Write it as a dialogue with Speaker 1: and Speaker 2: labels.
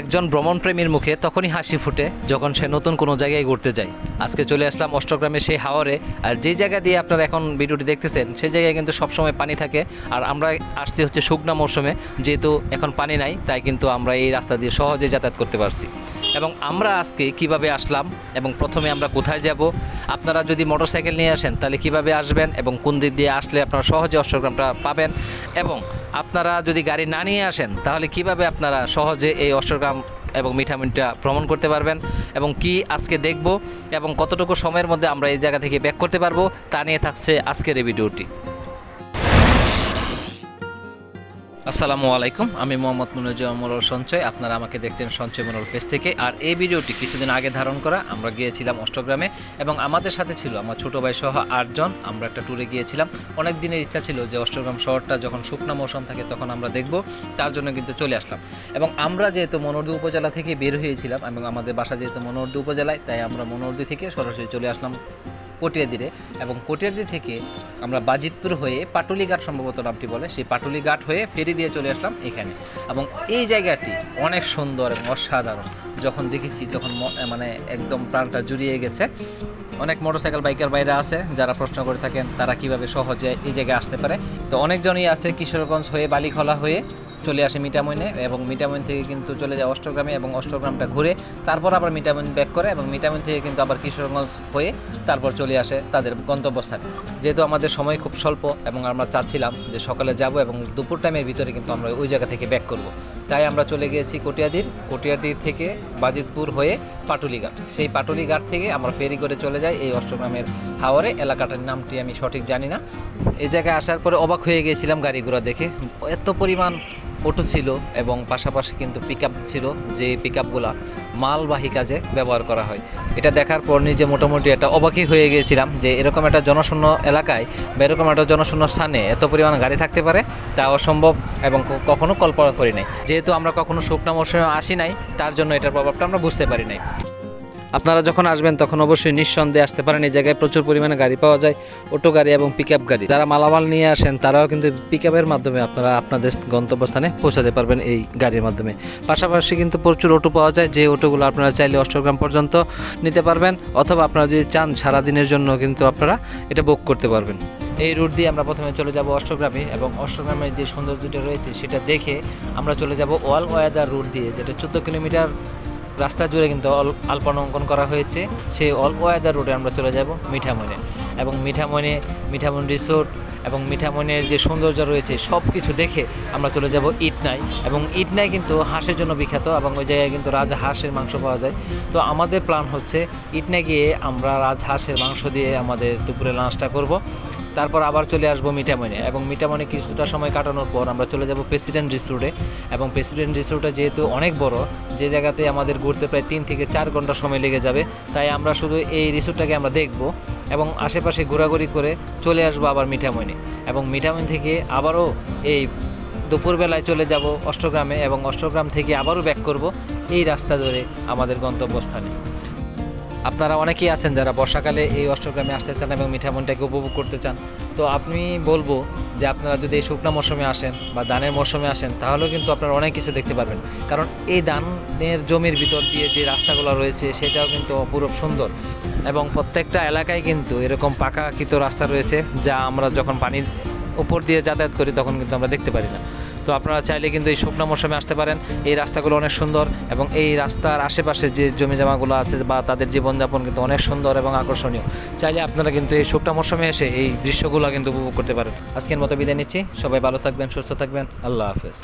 Speaker 1: একজন ভ্রমণপ্রেমীর মুখে তখনই হাসি ফুটে যখন সে নতুন কোনো জায়গায় ঘুরতে যায়। আজকে চলে আসলাম অষ্টগ্রামে সেই হাওয়ারে আর যে জায়গা দিয়ে আপনারা এখন ভিডিওটি দেখতেছেন সেই জায়গায় কিন্তু সবসময় পানি থাকে। আর আমরা আসছি হচ্ছে শুকনা মৌসুমে যেহেতু এখন পানি নাই, তাই কিন্তু আমরা এই রাস্তা দিয়ে সহজে যাতায়াত করতে পারছি। এবং আমরা আজকে কীভাবে আসলাম এবং প্রথমে আমরা কোথায় যাব, আপনারা যদি মোটরসাইকেল নিয়ে আসেন তাহলে কীভাবে আসবেন এবং কোন দিক দিয়ে আসলে আপনারা সহজে অষ্টগ্রামটা পাবেন, এবং আপনারা যদি গাড়ি না নিয়ে আসেন, তাহলে কীভাবে আপনারা সহজে এই অষ্টগ্রাম এবং মিঠামিনটা ভ্রমণ করতে পারবেন এবং কি আজকে দেখব এবং কতটুকু সময়ের মধ্যে আমরা এই জায়গা থেকে ব্যাক করতে পারব, তা নিয়ে থাকছে আজকের এই ভিডিওটি। আসসালামু আলাইকুম, আমি মোহাম্মদ মুনুজ্জামান মোরল সঞ্চয়। আপনারা আমাকে দেখছেন সঞ্চয় মোরল পেজ থেকে। আর এই ভিডিওটি কিছুদিন আগে ধারণ করা, আমরা গিয়েছিলাম অষ্টগ্রামে এবং আমাদের সাথে ছিল আমার ছোটো ভাই সহ আটজন। আমরা একটা ট্যুরে গিয়েছিলাম। অনেক দিনের ইচ্ছা ছিল যে অষ্টগ্রাম শহরটা যখন শুকনা মৌসুম থাকে তখন আমরা দেখব, তার জন্য কিন্তু চলে আসলাম। এবং আমরা যেহেতু মনোরদী উপজেলা থেকে বের হয়েছিলাম এবং আমাদের বাসা যেহেতু মনোরদী উপজেলায়, তাই আমরা মনোরদী থেকে সরাসরি চলে আসলাম। কটিয়াদিরে এবং কটিয়াদি থেকে আমরা বাজিতপুর হয়ে পাটুলি ঘাট সম্ভবত নামটি বলে, সেই পাটুলি ঘাট হয়ে ফেরি দিয়ে চলে আসলাম এখানে। এবং এই জায়গাটি অনেক সুন্দর এবং অসাধারণ। যখন দেখেছি তখন মানে একদম প্রাণটা জুড়িয়ে গেছে। অনেক মোটরসাইকেল বাইকার বাইরে আছে, যারা প্রশ্ন করে থাকেন তারা কীভাবে সহজে এই জায়গায় আসতে পারে। তো অনেকজনই আছে কিশোরগঞ্জ হয়ে বালিখলা হয়ে। চলে আসে মিটামইনে এবং মিটামইন থেকে কিন্তু চলে যায় অষ্টগ্রামে এবং অষ্টগ্রামটা ঘুরে তারপর আবার মিটামইন ব্যাক করে এবং মিটামইন থেকে কিন্তু আবার কিশোরগঞ্জ হয়ে তারপর চলে আসে তাদের গন্তব্যস্থানে। যেহেতু আমাদের সময় খুব স্বল্প এবং আমরা চাচ্ছিলাম যে সকালে যাব এবং দুপুর টাইমের ভিতরে কিন্তু আমরা ওই জায়গা থেকে ব্যাক করব। তাই আমরা চলে গিয়েছি কটিয়াদির। কটিয়াদির থেকে বাজিতপুর হয়ে পাটুলিঘাট। সেই পাটুলিঘাট থেকে আমরা ফেরি করে চলে যাই এই অষ্টগ্রামের হাওয়ারে এলাকাটার নামটি আমি সঠিক জানি না। এই জায়গায় আসার পরে অবাক হয়ে গিয়েছিলাম গাড়ি ঘোড়া দেখে। এত পরিমাণ অটো ছিল এবং পাশাপাশি কিন্তু পিক ছিল, যে পিক মালবাহী কাজে ব্যবহার করা হয়। এটা দেখার পর নিজে মোটামুটি একটা অবাকই হয়ে গিয়েছিলাম যে এরকম একটা জনশূন্য এলাকায় বা এরকম একটা জনশূন্য স্থানে এত পরিমাণ গাড়ি থাকতে পারে, তা অসম্ভব এবং কখনো কল্পনা করি নাই। যেহেতু আমরা কখনো শুকনা মৌসুমে আসি নাই, তার জন্য এটার প্রভাবটা আমরা বুঝতে পারি নাই। আপনারা যখন আসবেন, তখন অবশ্যই নিঃসন্দেহে আসতে পারেন। এই জায়গায় প্রচুর পরিমাণে গাড়ি পাওয়া যায়, অটো গাড়ি এবং পিক গাড়ি। যারা মালামাল নিয়ে আসেন, তারাও কিন্তু পিক মাধ্যমে আপনারা আপনাদের গন্তব্যস্থানে পৌঁছাতে পারবেন এই গাড়ির মাধ্যমে। পাশাপাশি কিন্তু প্রচুর অটো পাওয়া যায়, যে অটোগুলো আপনারা চাইলে অষ্টগ্রাম পর্যন্ত নিতে পারবেন, অথবা আপনারা যদি চান সারাদিনের জন্য কিন্তু আপনারা এটা বুক করতে পারবেন। এই রুট দিয়ে আমরা প্রথমে চলে যাব অষ্টগ্রামে এবং অষ্টগ্রামের যে সৌন্দর্যটা রয়েছে, সেটা দেখে আমরা চলে যাব ওয়াল ওয়াদার রুট দিয়ে, যেটা চোদ্দ কিলোমিটার রাস্তা জুড়ে কিন্তু আলপনা অঙ্কন করা হয়েছে। সেই অল ওয়াদার রোডে আমরা চলে যাব মিঠামনে এবং মিঠামনে মিঠামন রিসোর্ট এবং মিঠামনের যে সৌন্দর্য রয়েছে সব কিছু দেখে আমরা চলে যাব ইটনাই। এবং ইটনাই কিন্তু হাঁসের জন্য বিখ্যাত এবং ওই জায়গায় কিন্তু রাজা হাঁসের মাংস পাওয়া যায়। তো আমাদের প্ল্যান হচ্ছে, ইটনাই গিয়ে আমরা রাজ হাঁসের মাংস দিয়ে আমাদের দুপুরে লাঞ্চটা করব। তারপর আবার চলে আসব মিঠামনে এবং মিঠামনে কিছুটা সময় কাটানোর পর আমরা চলে যাব প্রেসিডেন্ট রিসোর্টে। এবং প্রেসিডেন্ট রিসোর্টটা যেহেতু অনেক বড়, যে জায়গাতে আমাদের ঘুরতে প্রায় তিন থেকে চার ঘণ্টা সময় লেগে যাবে, তাই আমরা শুধু এই রিসোর্টটাকে আমরা দেখব এবং আশেপাশে ঘোরাঘুরি করে চলে আসব আবার মিঠামইনে এবং মিঠামইন থেকে আবারও এই দুপুরবেলায় চলে যাব অষ্টগ্রামে এবং অষ্টগ্রাম থেকে আবারও ব্যাক করব এই রাস্তা ধরে আমাদের গন্তব্যস্থানে। আপনারা অনেকেই আছেন যারা বর্ষাকালে এই অষ্টগ্রামে আসতে চান এবং মিঠামনটাকে উপভোগ করতে চান। তো আমি বলব যে আপনারা যদি এই শুকনা মৌসুমে আসেন বা ধানের মৌসুমে আসেন, তাহলেও কিন্তু আপনারা অনেক কিছু দেখতে পারবেন। কারণ এই ধানের জমির ভিতর দিয়ে যে রাস্তাগুলো রয়েছে, সেটাও কিন্তু অপূরূপ সুন্দর। এবং প্রত্যেকটা এলাকায় কিন্তু এরকম পাকাকৃত রাস্তা রয়েছে, যা আমরা যখন পানির উপর দিয়ে যাতায়াত করি, তখন কিন্তু আমরা দেখতে পারি না। তো আপনারা চাইলে কিন্তু এই শুকনো মৌসুমে আসতে পারেন। এই রাস্তাগুলো অনেক সুন্দর এবং এই রাস্তার আশেপাশে যে জমি জমাগুলো আছে বা তাদের জীবনযাপন কিন্তু অনেক সুন্দর এবং আকর্ষণীয়। চাইলে আপনারা কিন্তু এই শুকনো মৌসুমে এসে এই দৃশ্যগুলো কিন্তু উপভোগ করতে পারেন। আজকের মতো বিদায় নিচ্ছি। সবাই ভালো থাকবেন, সুস্থ থাকবেন। আল্লাহ হাফেজ।